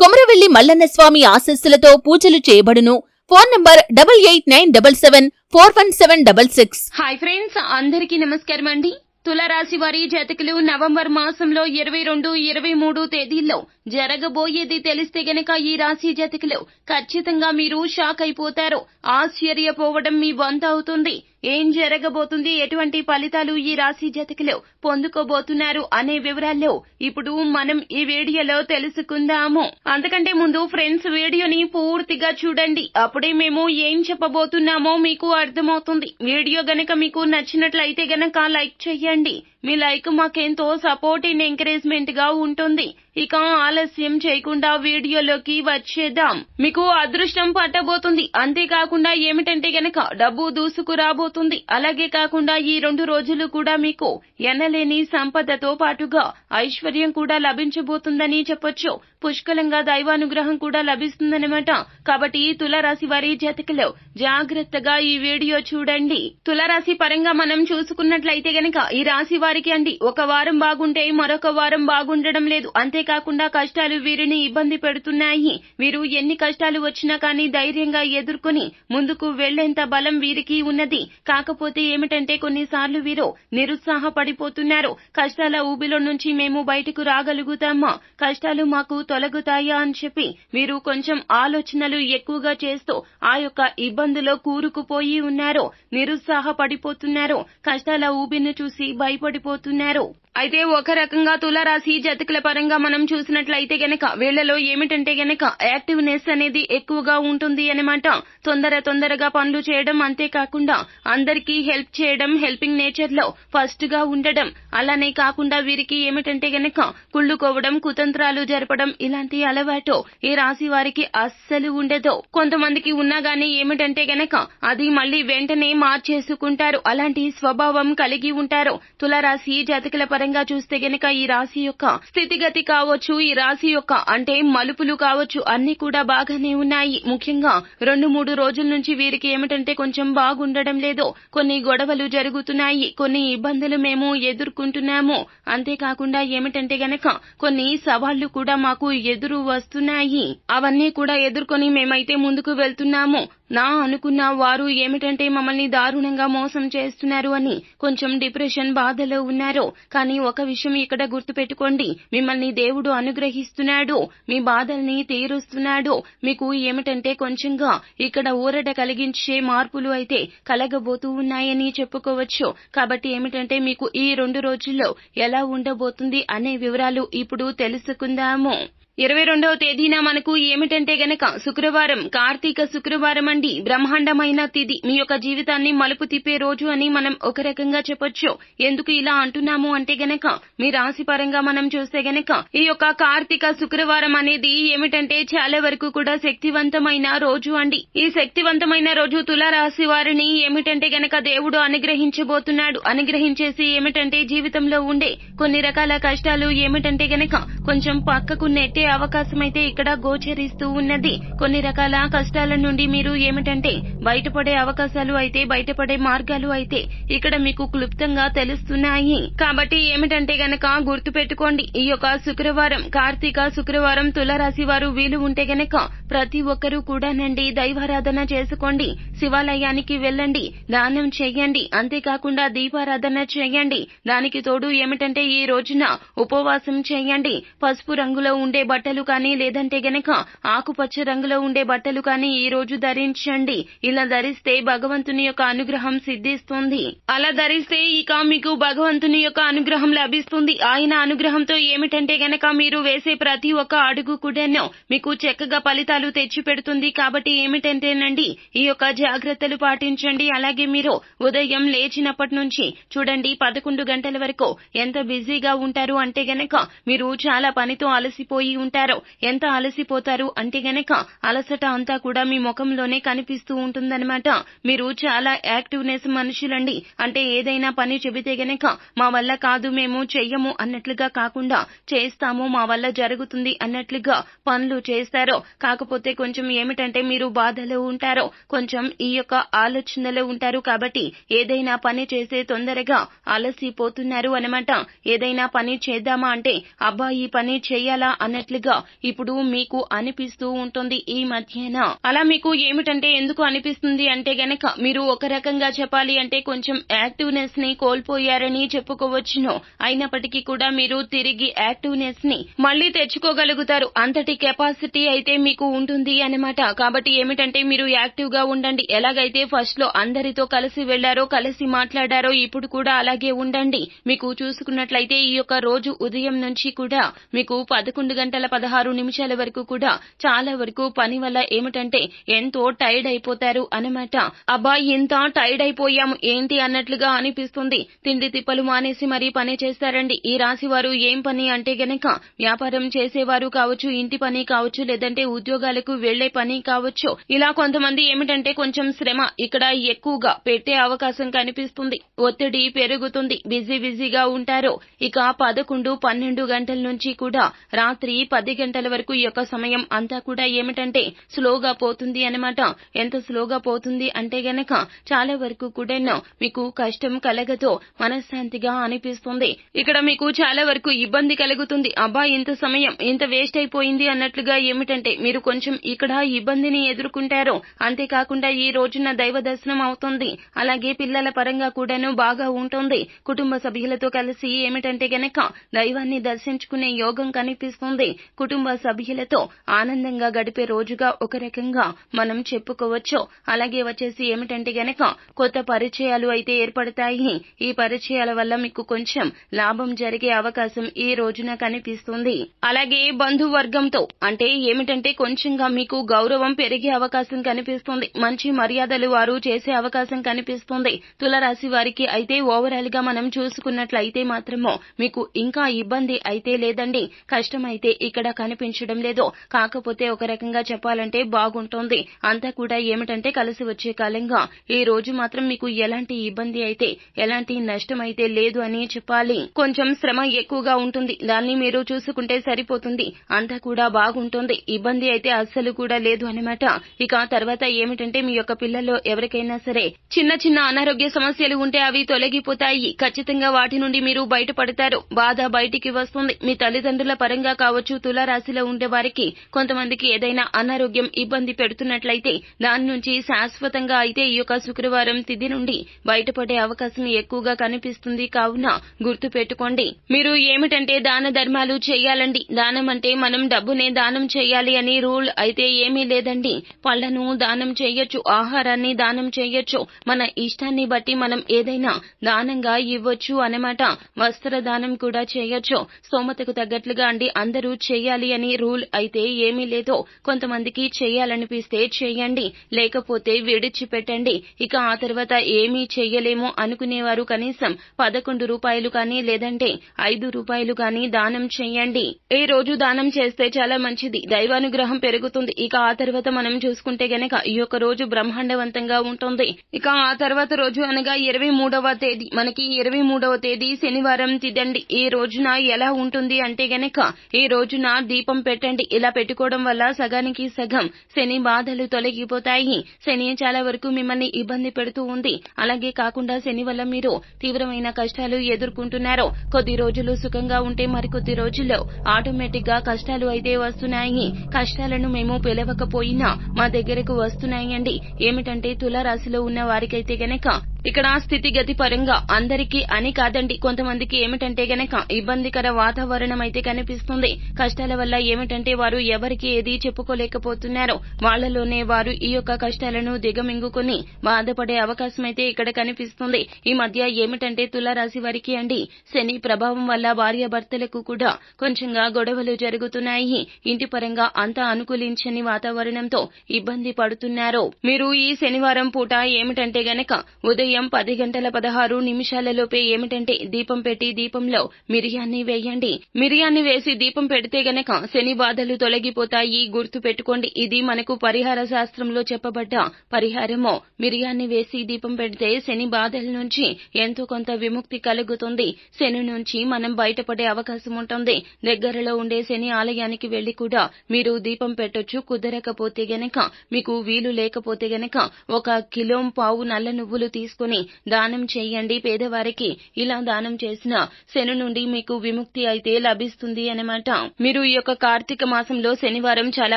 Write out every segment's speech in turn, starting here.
కొమరవెల్లి మల్లన్న స్వామి ఆశస్సులతో పూజలు చేయబడును. Phone number double eight nine double seven four one seven double six. Hi friends అందరికీ నమస్కారం అండి. తులరాశి వారి జాతకులు నవంబర్ మాసంలో ఇరవై రెండు ఇరవై మూడు తేదీల్లో జరగబోయేది తెలిస్తే గనక ఈ రాశి జాతకులు ఖచ్చితంగా మీరు షాక్ అయిపోతారు. ఆశ్చర్యపోవడం మీ వంత అవుతుంది. ఏం జరగబోతుంది? ఎటువంటి ఫలితాలు ఈ రాశి జాతకులు పొందుకోబోతున్నారు అనే వివరాల్లో ఇప్పుడు మనం ఈ వీడియోలో తెలుసుకుందాము. అంతకంటే ముందు ఫ్రెండ్స్ వీడియోని పూర్తిగా చూడండి. అప్పుడే మేము ఏం చెప్పబోతున్నామో మీకు అర్థమవుతుంది. వీడియో గనక మీకు నచ్చినట్లయితే గనక లైక్ చేయండి. మీ లైక్ మాకెంతో సపోర్ట్ అండ్ ఎంకరేజ్మెంట్గా ఉంటుంది. ఇక ఆలస్యం చేయకుండా వీడియోలోకి వచ్చేద్దాం. మీకు అదృష్టం పట్టబోతుంది. అంతేకాకుండా ఏమిటంటే గనక డబ్బు దూసుకురాబోతుంది. అలాగే కాకుండా ఈ రెండు రోజులు కూడా మీకు ఎనలేని సంపదతో పాటుగా ఐశ్వర్యం కూడా లభించబోతుందని చెప్పొచ్చు. పుష్కలంగా దైవానుగ్రహం కూడా లభిస్తుందన్నమాట. కాబట్టి తులరాశి వారి జాతకలో జాగ్రత్తగా ఈ వీడియో చూడండి. తులరాశి పరంగా మనం చూసుకున్నట్లయితే గనక ఈ రాశి వారికి అండి ఒక వారం బాగుంటే మరొక వారం బాగుండడం లేదు. అంతే అంతేకాకుండా కష్టాలు వీరిని ఇబ్బంది పెడుతున్నాయి. వీరు ఎన్ని కష్టాలు వచ్చినా కానీ ధైర్యంగా ఎదుర్కొని ముందుకు వెళ్ళేంత బలం వీరికి ఉన్నది. కాకపోతే ఏమిటంటే కొన్నిసార్లు వీరు నిరుత్సాహపడిపోతున్నారు. కష్టాల ఊబిలో నుంచి మేము బయటకు రాగలుగుతామా? కష్టాలు మాకు తొలగుతాయా అని చెప్పి వీరు కొంచెం ఆలోచనలు ఎక్కువగా చేస్తూ ఆ యొక్క ఇబ్బందులో కూరుకుపోయి ఉన్నారు. నిరుత్సాహపడిపోతున్నారు. కష్టాల ఊబిని చూసి భయపడిపోతున్నారు. అయితే ఒక రకంగా తులారాశి జతకుల పరంగా మనం చూసినట్లయితే గనక వీళ్ళలో ఏమిటంటే గనక యాక్టివ్నెస్ అనేది ఎక్కువగా ఉంటుంది అనమాట తొందర తొందరగా పనులు చేయడం అంతేకాకుండా అందరికీ హెల్ప్ చేయడం హెల్పింగ్ నేచర్లో ఫస్ట్గా ఉండడం. అలానే కాకుండా వీరికి ఏమిటంటే గనక కుళ్ళుకోవడం కుతంత్రాలు జరపడం ఇలాంటి అలవాటు ఈ రాశి వారికి అస్సలు ఉండదు. కొంతమందికి ఉన్నా గానీ ఏమిటంటే గనక అది మళ్ళీ వెంటనే మార్చేసుకుంటారు. అలాంటి స్వభావం కలిగి ఉంటారు. తులారాశి జాతకుల పరంగా చూస్తే గనక ఈ రాశి యొక్క స్థితిగతి కావచ్చు ఈ రాశి యొక్క అంటే మలుపులు కావచ్చు అన్ని కూడా బాగానే ఉన్నాయి. ముఖ్యంగా రెండు మూడు రోజుల నుంచి వీరికి ఏమిటంటే కొంచెం బాగుండడం లేదు. కొన్ని గొడవలు జరుగుతున్నాయి. కొన్ని ఇబ్బందులు మేము ఎదుర్కొంటున్నాము. అంతేకాకుండా ఏమిటంటే గనక కొన్ని సవాళ్ళు కూడా మాకు ఎదురు వస్తున్నాయి. అవన్నీ కూడా ఎదుర్కొని మేమైతే ముందుకు వెళ్తున్నాము. నా అనుకున్న వారు ఏమిటంటే మమ్మల్ని దారుణంగా మోసం చేస్తున్నారు అని కొంచెం డిప్రెషన్ బాధలో ఉన్నారు. కానీ ఒక విషయం ఇక్కడ గుర్తుపెట్టుకోండి. మిమ్మల్ని దేవుడు అనుగ్రహిస్తున్నాడు. మీ బాధల్ని తీరుస్తున్నాడు. మీకు ఏమిటంటే కొంచెంగా ఇక్కడ ఊరట కలిగించే మార్పులు అయితే కలగబోతూ ఉన్నాయని చెప్పుకోవచ్చు. కాబట్టి ఏమిటంటే మీకు ఈ రెండు రోజుల్లో ఎలా ఉండబోతుంది అనే వివరాలు ఇప్పుడు తెలుసుకుందాము. ఇరవై రెండవ తేదీన మనకు ఏమిటంటే గనక శుక్రవారం కార్తీక శుక్రవారం అండి బ్రహ్మాండమైన తిది. మీ యొక్క జీవితాన్ని మలుపు తిప్పే రోజు అని మనం ఒక రకంగా చెప్పొచ్చు. ఎందుకు ఇలా అంటున్నాము అంటే గనక మీ రాశి పరంగా మనం చూస్తే గనక ఈ యొక్క కార్తీక శుక్రవారం అనేది ఏమిటంటే చాలా వరకు కూడా శక్తివంతమైన రోజు అండి. ఈ శక్తివంతమైన రోజు తుల రాశి వారిని ఏమిటంటే గనక దేవుడు అనుగ్రహించబోతున్నాడు. అనుగ్రహించేసి ఏమిటంటే జీవితంలో ఉండే కొన్ని రకాల కష్టాలు ఏమిటంటే గనక కొంచెం పక్కకు నెట్టే అవకాశమైతే ఇక్కడ గోచరిస్తూ ఉన్నది. కొన్ని రకాల కష్టాల నుండి మీరు ఏమిటంటే బయటపడే అవకాశాలు అయితే బయటపడే మార్గాలు అయితే ఇక్కడ మీకు క్లుప్తంగా తెలుస్తున్నాయి. కాబట్టి ఏమిటంటే గనక గుర్తు పెట్టుకోండి ఈ యొక్క శుక్రవారం కార్తీక శుక్రవారం తులరాశి వారు వీలు ఉంటే గనక ప్రతి ఒక్కరూ కూడానండి దైవారాధన చేసుకోండి శివాలయానికి వెళ్ళండి దానం చేయండి అంతేకాకుండా దీపారాధన చేయండి. దానికి తోడు ఏమిటంటే ఈ రోజున ఉపవాసం చేయండి. పసుపు రంగులో ఉండే బట్టలు కానీ లేదంటే గనక ఆకుపచ్చ రంగులో ఉండే బట్టలు కానీ ఈ రోజు ధరించండి. ఇలా ధరిస్తే భగవంతుని యొక్క అనుగ్రహం సిద్ధిస్తుంది. అలా ధరిస్తే ఇక మీకు భగవంతుని యొక్క అనుగ్రహం లభిస్తుంది. ఆయన అనుగ్రహంతో ఏమిటంటే గనక మీరు వేసే ప్రతి ఒక్క అడుగు కూడాను మీకు చక్కగా ఫలితాలు తెచ్చి పెడుతుంది కాబట్టి ఏమిటంటేనండి ఈ యొక్క జాగ్రత్తలు పాటించండి. అలాగే మీరు ఉదయం లేచినప్పటి నుంచి చూడండి పదకొండు గంటల వరకు ఎంత బిజీగా ఉంటారు అంటే గనక మీరు చాలా పనితో అలసిపోయి ఉంటారు. ఎంత అలసిపోతారు అంటే గనక అలసట అంతా కూడా మీ ముఖంలోనే కనిపిస్తూ ఉంటుంది. ఉంటుందన్నమాట మీరు చాలా యాక్టివ్నెస్ మనుషులండి. అంటే ఏదైనా పని చెబితే గనక మా వల్ల కాదు మేము చెయ్యము అన్నట్లుగా కాకుండా చేస్తాము మా వల్ల జరుగుతుంది అన్నట్లుగా పనులు చేస్తారు. కాకపోతే కొంచెం ఏమిటంటే మీరు బాధలో ఉంటారు కొంచెం ఈ యొక్క ఆలోచనలో ఉంటారు కాబట్టి ఏదైనా పని చేసే తొందరగా అలసిపోతున్నారు అనమాట ఏదైనా పని చేద్దామా అంటే అబ్బా ఈ పని చేయాలా అన్నట్లుగా ఇప్పుడు మీకు అనిపిస్తూ ఉంటుంది ఈ మధ్యన. అలా మీకు ఏమిటంటే ఎందుకు అనిపిస్తుంది అంటే గనక మీరు ఒక రకంగా చెప్పాలి అంటే కొంచెం యాక్టివ్నెస్ని కోల్పోయారని చెప్పుకోవచ్చును. అయినప్పటికీ కూడా మీరు తిరిగి యాక్టివ్నెస్ని మళ్ళీ తెచ్చుకోగలుగుతారు. అంతటి కెపాసిటీ అయితే మీకు ఉంటుంది అనమాట కాబట్టి ఏమిటంటే మీరు యాక్టివ్గా ఉండండి. ఎలాగైతే ఫస్ట్లో అందరితో కలిసి వెళ్ళారో కలిసి మాట్లాడారో ఇప్పుడు కూడా అలాగే ఉండండి. మీకు చూసుకున్నట్లయితే ఈ యొక్క రోజు ఉదయం నుంచి కూడా మీకు పదకొండు గంటల పదహారు నిమిషాల వరకు కూడా చాలా వరకు పని వల్ల ఏమిటంటే ఎంతో టైర్డ్ అయిపోతారు. అన్నమాట. అబ్బా ఇంత టైర్డ్ అయిపోయాము ఏంటి అన్నట్లుగా అనిపిస్తుంది. తిండి తిప్పలు మానేసి మరీ పని చేస్తారండి. ఈ రాశి వారు ఏం పని అంటే గనక వ్యాపారం చేసేవారు కావచ్చు ఇంటి పని కావచ్చు లేదంటే ఉద్యోగాలకు వెళ్ళే పని కావచ్చు. ఇలా కొంతమంది ఏమిటంటే కొంచెం శ్రమ. ఇక్కడ ఎక్కువగా పెట్టే అవకాశం కనిపిస్తుంది. ఒత్తిడి పెరుగుతుంది. బిజీ బిజీగా ఉంటారు. ఇక పదకొండు పన్నెండు గంటల నుంచి కూడా రాత్రి పది గంటల వరకు యొక్క సమయం అంతా కూడా ఏమిటంటే స్లోగా పోతుంది అనమాట ఎంత స్లో స్లోగా పోతుంది అంటే గనక చాలా వరకు కూడా మీకు కష్టం కలగతో మనశ్శాంతిగా అనిపిస్తుంది. ఇక్కడ మీకు చాలా వరకు ఇబ్బంది కలుగుతుంది. అబ్బా ఇంత సమయం ఇంత వేస్ట్ అయిపోయింది అన్నట్లుగా ఏమిటంటే మీరు కొంచెం ఇక్కడ ఇబ్బందిని ఎదుర్కొంటారు. అంతేకాకుండా ఈ రోజున దైవ దర్శనం అవుతుంది. అలాగే పిల్లల పరంగా కూడాను బాగా ఉంటుంది. కుటుంబ సభ్యులతో కలిసి ఏమిటంటే గనక దైవాన్ని దర్శించుకునే యోగం కనిపిస్తుంది. కుటుంబ సభ్యులతో ఆనందంగా గడిపే రోజుగా ఒక రకంగా మనం చెప్పుకోవచ్చు. అలాగే వచ్చేసి ఏమిటంటే గనక కొత్త పరిచయాలు అయితే ఏర్పడతాయి. ఈ పరిచయాల వల్ల మీకు కొంచెం లాభం జరిగే అవకాశం ఈ రోజున కనిపిస్తుంది. అలాగే బంధువర్గంతో అంటే ఏమిటంటే కొంచెంగా మీకు గౌరవం పెరిగే అవకాశం కనిపిస్తుంది. మంచి మర్యాదలు వారు చేసే అవకాశం కనిపిస్తుంది. తులరాశి వారికి అయితే ఓవరాల్గా మనం చూసుకున్నట్లయితే మాత్రము మీకు ఇంకా ఇబ్బంది అయితే లేదండి. కష్టం అయితే ఇక్కడ కనిపించడం లేదు. కాకపోతే ఒక రకంగా చెప్పాలంటే బాగుంటుంది. అంతా కూడా ఏమిటంటే కలిసి వచ్చే కాలంగా ఈ రోజు మాత్రం మీకు ఎలాంటి ఇబ్బంది అయితే ఎలాంటి నష్టం అయితే లేదు అని చెప్పాలి. కొంచెం శ్రమ ఎక్కువగా ఉంటుంది. దాన్ని మీరు చూసుకుంటే సరిపోతుంది. అంతా కూడా బాగుంటుంది. ఇబ్బంది అయితే అస్సలు కూడా లేదు అనమాట ఇక తర్వాత ఏమిటంటే మీ యొక్క పిల్లల్లో ఎవరికైనా సరే చిన్న చిన్న అనారోగ్య సమస్యలు ఉంటే అవి తొలగిపోతాయి. ఖచ్చితంగా వాటి నుండి మీరు బయటపడతారు. బాధ బయటికి వస్తుంది. మీ తల్లిదండ్రుల పరంగా కావచ్చు తులారాశిలో ఉండే వారికి కొంతమందికి ఏదైనా అనారోగ్యం ఇబ్బంది పెడుతున్నట్లయితే దాని నుంచి శాశ్వతంగా అయితే ఈ యొక్క శుక్రవారం తిథి నుండి బయటపడే అవకాశం ఎక్కువగా కనిపిస్తుంది. కావున గుర్తు పెట్టుకోండి. మీరు ఏమిటంటే దాన ధర్మాలు చేయాలండి. దానం అంటే మనం డబ్బునే దానం చేయాలి అని రూల్ అయితే ఏమీ లేదండి. పళ్ళను దానం చేయొచ్చు ఆహారాన్ని దానం చేయొచ్చు. మన ఇష్టాన్ని బట్టి మనం ఏదైనా దానంగా ఇవ్వచ్చు అనమాట వస్త్ర దానం కూడా చేయొచ్చు. స్తోమతకు తగ్గట్లుగా అండి అందరూ చేయాలి అని రూల్ అయితే ఏమీ లేదో కొంతమందికి చేయాలనిపిస్తే చేయండి. లేకపోతే విడిచిపెట్టండి. ఇక ఆ తర్వాత ఏమీ చెయ్యలేము అనుకునేవారు కనీసం పదకొండు రూపాయలు కానీ లేదంటే ఐదు రూపాయలు కానీ దానం చేయండి ఈ రోజు దానం చేస్తే చాలా మంచిది. దైవానుగ్రహం పెరుగుతుంది. ఇక ఆ తర్వాత మనం చూసుకుంటే గనక ఈ యొక్క రోజు బ్రహ్మాండవంతంగా ఉంటుంది. ఇక ఆ తర్వాత రోజు అనగా ఇరవై మూడవ తేదీ. మనకి ఇరవై మూడవ తేదీ శనివారం తిదండి. ఈ రోజున ఎలా ఉంటుంది అంటే గనక ఈ రోజున దీపం పెట్టండి. ఇలా పెట్టుకోవడం వల్ల సగానికి సగం శని బాధలు తొలగిపోతాయి. శని చాలా వరకు మిమ్మల్ని ఇబ్బంది పెడుతూ ఉంది. అలాగే కాకుండా శని వల్ల మీరు తీవ్రమైన కష్టాలు ఎదుర్కొంటున్నారు. కొద్ది రోజులు సుఖంగా ఉంటే మరికొద్ది రోజుల్లో ఆటోమేటిక్గా కష్టాలు అయితే వస్తున్నాయి. కష్టాలను మేము పిలవకపోయినా మా దగ్గరకు వస్తున్నాయండి. ఏమిటంటే తుల రాశిలో ఉన్న వారికైతే గనక ఇక్కడ స్థితిగతి పరంగా అందరికీ అని కాదండి. కొంతమందికి ఏమిటంటే గనక ఇబ్బందికర వాతావరణం అయితే కనిపిస్తుంది. కష్టాల వల్ల ఏమిటంటే వారు ఎవరికి ఏది చెప్పుకోలేకపోతున్నారు వాళ్ళలోనే వారు ఈ యొక్క కష్టాలను దిగమింగుకుని బాధపడే అవకాశం అయితే ఇక్కడ కనిపిస్తుంది. ఈ మధ్య ఏమిటంటే తులారాశి వారికి అండి శని ప్రభావం వల్ల భార్యాభర్తలకు కూడా కొంచెంగా గొడవలు జరుగుతున్నాయి. ఇంటి పరంగా అంతా అనుకూలించని వాతావరణంతో ఇబ్బంది పడుతున్నారు. మీరు ఈ శనివారం పూట ఏమిటంటే గనక ఉదయం ఉదయం పది గంటల పదహారు నిమిషాలలోపే ఏమిటంటే దీపం పెట్టి దీపంలో మిరియాన్ని వేయండి. మిరియాన్ని వేసి దీపం పెడితే గనక శని బాధలు తొలగిపోతాయి. గుర్తు పెట్టుకోండి ఇది మనకు పరిహార శాస్త్రంలో చెప్పబడ్డ పరిహారము. మిరియాన్ని వేసి దీపం పెడితే శని బాధల నుంచి ఎంతో కొంత విముక్తి కలుగుతుంది. శని నుంచి మనం బయటపడే అవకాశం ఉంటుంది. దగ్గరలో ఉండే శని ఆలయానికి వెళ్ళి కూడా మీరు దీపం పెట్టొచ్చు. కుదరకపోతే గనక మీకు వీలు లేకపోతే గనక ఒక కిలో పావు నల్ల నువ్వులు తీసుకుని దానం చేయండి. పేదవారికి ఇలా దానం చేసిన శని నుండి మీకు విముక్తి అయితే లభిస్తుంది అనమాట మీరు ఈ యొక్క కార్తీక మాసంలో శనివారం చాలా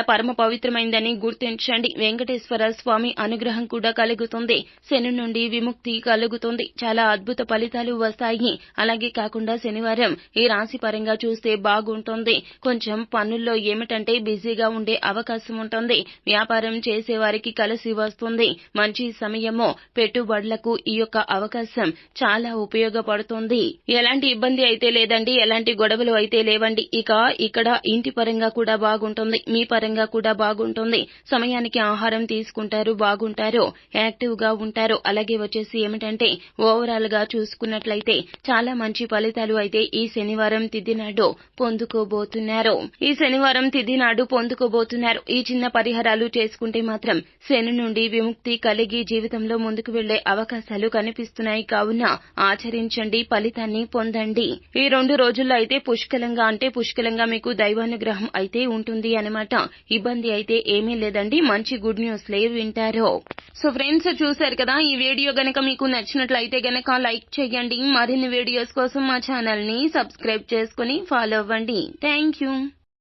పరమ పవిత్రమైందని గుర్తించండి. వెంకటేశ్వర స్వామి అనుగ్రహం కూడా కలుగుతుంది. శని నుండి విముక్తి కలుగుతుంది. చాలా అద్భుత ఫలితాలు వస్తాయి. అలాగే కాకుండా శనివారం ఈ రాశి పరంగా చూస్తే బాగుంటుంది. కొంచెం పనుల్లో ఏమిటంటే బిజీగా ఉండే అవకాశం ఉంటుంది. వ్యాపారం చేసేవారికి కలిసి వస్తుంది. మంచి సమయము పెట్టుబడులకు ఈ యొక్క అవకాశం చాలా ఉపయోగపడుతుంది. ఎలాంటి ఇబ్బంది అయితే లేదండి ఎలాంటి గొడవలు అయితే లేవండి. ఇక ఇక్కడ ఇంటి పరంగా కూడా బాగుంటుంది మీ పరంగా కూడా బాగుంటుంది. సమయానికి ఆహారం తీసుకుంటారు బాగుంటారు యాక్టివ్గా ఉంటారు. అలాగే వచ్చేసి ఏమిటంటే ఓవరాల్గా చూసుకున్నట్లయితే చాలా మంచి ఫలితాలు అయితే ఈ శనివారం తిథినాడు పొందుకోబోతున్నారు. ఈ శనివారం తిథి నాడు పొందుకోబోతున్నారు. ఈ చిన్న పరిహారాలు చేసుకుంటే మాత్రం శని నుండి విముక్తి కలిగి జీవితంలో ముందుకు వెళ్ళే అవకాశం అవకాశాలు కనిపిస్తున్నాయి కావున ఆచరించండి ఫలితాన్ని పొందండి. ఈ రెండు రోజుల్లో అయితే పుష్కలంగా అంటే పుష్కలంగా మీకు దైవానుగ్రహం అయితే ఉంటుంది అనమాట ఇబ్బంది అయితే ఏమీ లేదండి మంచి గుడ్ న్యూస్ లే వింటారు. సో ఫ్రెండ్స్ చూశారు కదా ఈ వీడియో గనక మీకు నచ్చినట్లయితే గనక లైక్ చేయండి. మరిన్ని వీడియోస్ కోసం మా ఛానల్ని సబ్స్క్రైబ్ చేసుకుని ఫాలో అవ్వండి. Thank you.